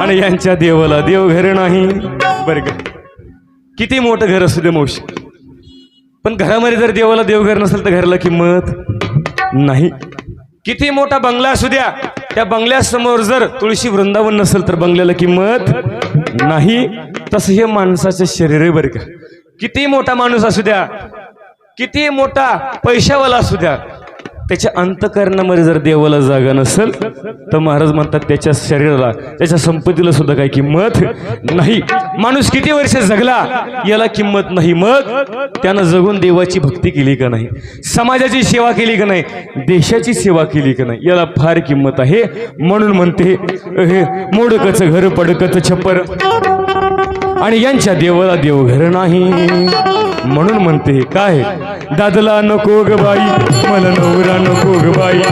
आणि यांच्या देवाला देव घर नाही. बरं का? किती मोठं घर असू दे मावशी. पण घरामध्ये जर देवाला देवघर नसेल तर घराला किंमत नाही. किती मोठा बंगला असू द्या. त्या बंगल्यासमोर जर तुळशी वृंदावन नसेल तर बंगल्याला किंमत नाही. तसं हे माणसाचं शरीर आहे बरं का. किती मोठा माणूस असू द्या. किती मोठा पैशावाला असू द्या. त्याच्या अंतकरणामध्ये जर देवाला जागा नसेल तर महाराज म्हणतात त्याच्या शरीराला त्याच्या संपत्तीला सुद्धा काही किंमत नाही. माणूस किती वर्ष जगला याला किंमत नाही मग. त्यानं जगून देवाची भक्ती केली का नाही? समाजाची सेवा केली का नाही? देशाची सेवा केली का नाही? याला फार किंमत आहे. म्हणून म्हणते हे मोडकच घर पडकच छप्पर. आणि यांच्या देवाला देवघर नाही. म्हणून म्हणते हे काय? दादला नको ग बाई मला नवरा नको ग बाई.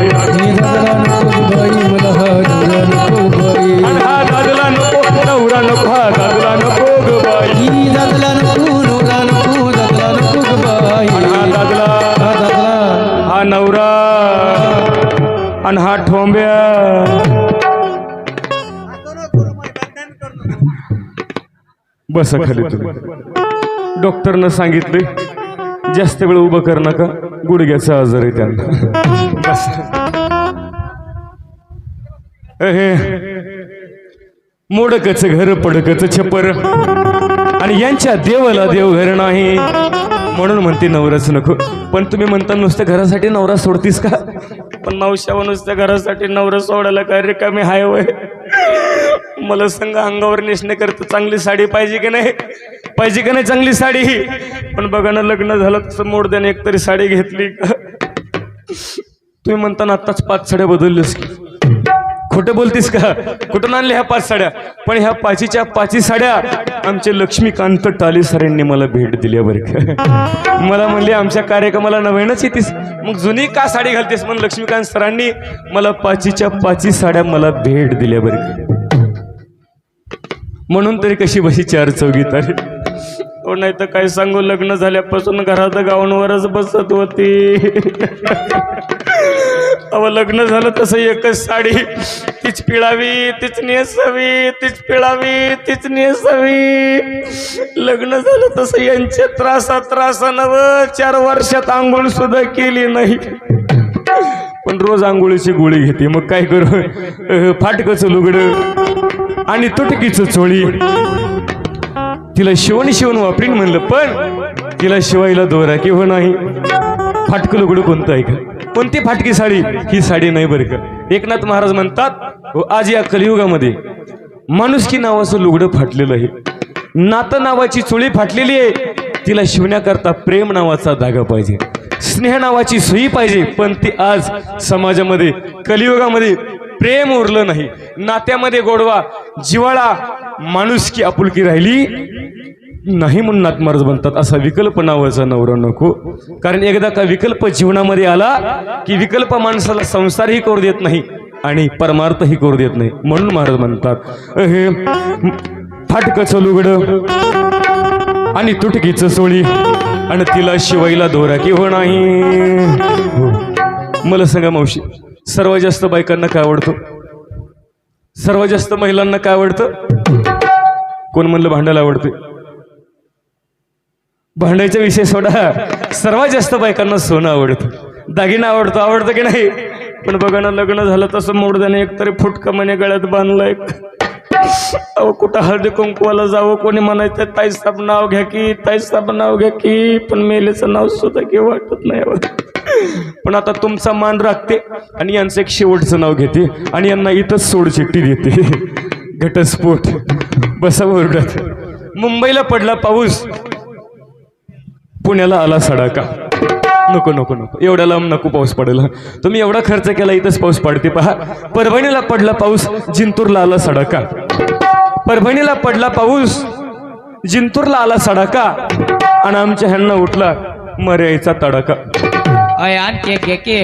आणि हा दादला नको नवरा नको हा दादला नको ग बाई. आणि हा दादला. हा नवरा आणि हा ठोंब्या. बस खाली तुम्ही. डॉक्टरनं सांगितले जास्त वेळ उभं कर नका गुडघ्याचा आजार आहे त्यांना. हे मोडकच घर पडकच छपर. आणि यांच्या देवाला देव घर नाही. म्हणून म्हणते नवराच नको. पण तुम्ही म्हणता नुसतं घरासाठी नवरा सोडतीस का? पण मावशावर नुसत्या घरासाठी नवरा सोडायला काय रिकामी हाय वय मला सांगा अंगावर नेसणे करता चांगली साडी पाहिजे की नाही? पाहिजे की नाही चांगली साडी? ही पण बघा ना लग्न झालं तसं मोडद्याने एक तरी साडी घेतली. का तुम्ही म्हणताना आत्ताच पाच साड्या बदलल्यास खोटं बोलतीस का? कुठून आणल्या ह्या पाच साड्या? पण ह्या पाचीच्या पाची साड्या आमचे लक्ष्मीकांत टाले सरांनी मला भेट दिली बरं का. मला म्हणले आमच्या कार्यक्रमाला नव्यानंच येतीस. मग जुनी का साडी घालतेस? म्हणून लक्ष्मीकांत सरांनी मला पाचीच्या पाची साड्या मला भेट दिल्या बरं का. म्हणून तरी कशी बशी चार चौघी आली हो नाही तर काय सांगू लग्न झाल्यापासून घरात गाऊनवरच बसत होती. अव लग्न झालं तसं एकच साडी तीच पिळावी तीच नेसावी तीच पिळावी तीच नेसावी. लग्न झालं तसं यांच्या त्रासा त्रासानं व चार वर्षात आंघोळ सुद्धा केली नाही. पण रोज आंघोळीची गोळी घेते. मग काय करू? फाटकचं लुगडं आणि तुटकीच चोळी. तिला शिवण शिवण वापरीन म्हणलं पण तिला शिवायला दोरा किंवा हो नाही. फाटकं लुगडं कोणतं आहे का? कोणती फाटकी साडी? ही साडी नाही बरं का? एकनाथ महाराज म्हणतात हो, आज या कलियुगामध्ये माणुसकी नावाचं लुगडं फाटलेलं आहे. नातं नावाची चोळी फाटलेली आहे. तिला शिवण्याकरता प्रेम नावाचा धागा पाहिजे. स्नेह नावाची सुई पाहिजे. पण ती आज समाजामध्ये कलियुगामध्ये प्रेम उरलं नाही. नात्यामध्ये गोडवा जिवाळा माणुसकी आपुलकी राहिली नाही म्हणून नातमार्ज बनतात असा विकल्प नावाचा नवरा नको. कारण एकदा का विकल्प जीवनामध्ये आला की विकल्प माणसाला संसारही करू देत नाही आणि परमार्थही करू देत नाही. म्हणून महाराज म्हणतात हे फाटकचं आणि तुटकीच सोळी आणि तिला शिवायला दोरा किंवा हो नाही. हो. मला सांगा मावशी सर्वात जास्त बायकांना काय आवडतं? सर्वात जास्त महिलांना काय आवडतं? कोण म्हणलं भांडायला आवडते? भांडायचा विषय सोडा. सर्वात जास्त बायकांना सोनं आवडतं. दागिना आवडतो. आवडतं की नाही? पण बघा ना लग्न झालं तसं मोडद्याने एकतरी फुटका म्हणे गळ्यात बांधलाय. अहो कुठं हळदी कुंकवाला जावं? कोणी म्हणायचं ताईसाहेब नाव घ्या की ताईसाहेब नाव घ्या की. पण मेलेचं नाव सुद्धा घे वाटत नाही. पण आता तुमचा मान राखते आणि यांचं एक शेवटचं नाव घेते आणि यांना इथंच सोडचिट्टी देते. घटस्फोट. बसा ओरडत. मुंबईला पडला पाऊस. पुण्याला आला सडाका. नको नको नको. एवढ्या लांब नको पाऊस पडेल तुम्ही एवढा खर्च केला इथंच पाऊस पडते पहा. परभणीला पडला पाऊस जिंतूरला आला सडाका. परभणीला पडला पाऊस जिंतूरला आला सडाका. आणि आमच्या ह्यांना उठला मर्यायचा तडाका. अय आण केक घे की